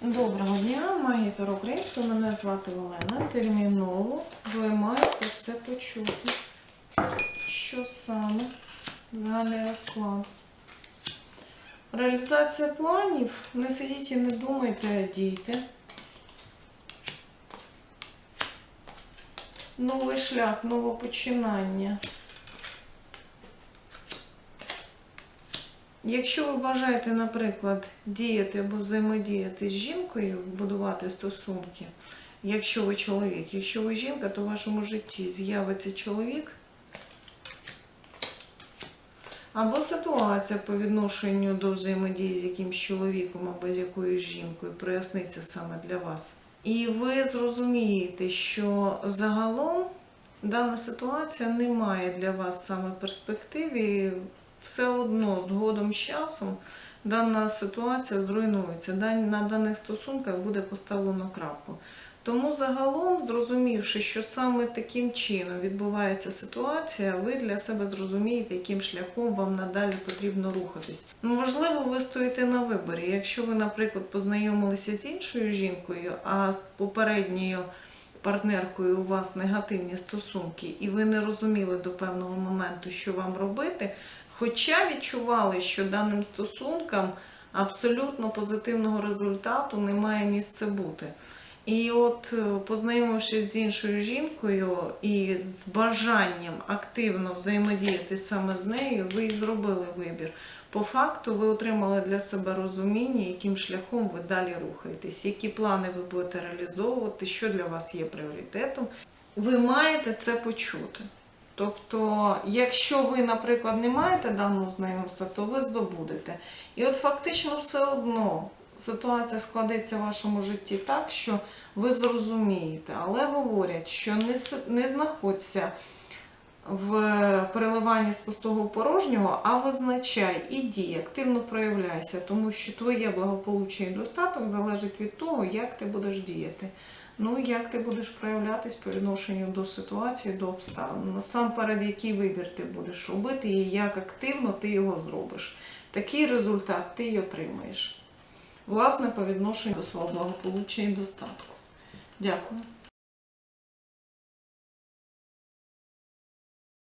Доброго дня, магія Таро Мене звати Олена. Терміново ви маєте це почути. Що саме? Загальний розклад. Реалізація планів. Не сидіть і не думайте, а дійте. Новий шлях, нове Якщо ви бажаєте, наприклад, діяти або взаємодіяти з жінкою, будувати стосунки, якщо ви чоловік, якщо ви жінка, то в вашому житті з'явиться чоловік. Або ситуація по відношенню до взаємодії з якимсь чоловіком або з якоюсь жінкою проясниться саме для вас. І ви зрозумієте, що загалом дана ситуація не має для вас саме перспектив, і все одно згодом з часом дана ситуація зруйнується. На даних стосунках буде поставлено крапку. Тому загалом, зрозумівши, що саме таким чином відбувається ситуація, ви для себе зрозумієте, яким шляхом вам надалі потрібно рухатись. Ну, можливо, ви стоїте на виборі. Якщо ви, наприклад, познайомилися з іншою жінкою, а з попередньою партнеркою у вас негативні стосунки, і ви не розуміли до певного моменту, що вам робити, хоча відчували, що даним стосункам абсолютно позитивного результату не має місця бути. І от, е, познайомившись з іншою жінкою і з бажанням активно взаємодіяти саме з нею, ви і зробили вибір. По факту ви отримали для себе розуміння, яким шляхом ви далі рухаєтесь, які плани ви будете реалізовувати, що для вас є пріоритетом. Ви маєте це почути. Тобто, якщо ви, наприклад, не маєте даного знайомства, то ви здобудете. І от фактично все одно ситуація складеться в вашому житті так, що ви зрозумієте, але говорять, що не, не знаходься в переливанні з пустого в порожнього, а визначай і дій, активно проявляйся, тому що твоє благополуччя і достаток залежить від того, як ти будеш діяти. Ну, як ти будеш проявлятись по відношенню до ситуації, до обставин. Насамперед, який вибір ти будеш робити і як активно ти його зробиш. Такий результат ти й отримаєш. Власне, по відношенню до свого благополуччя і достатку. Дякую.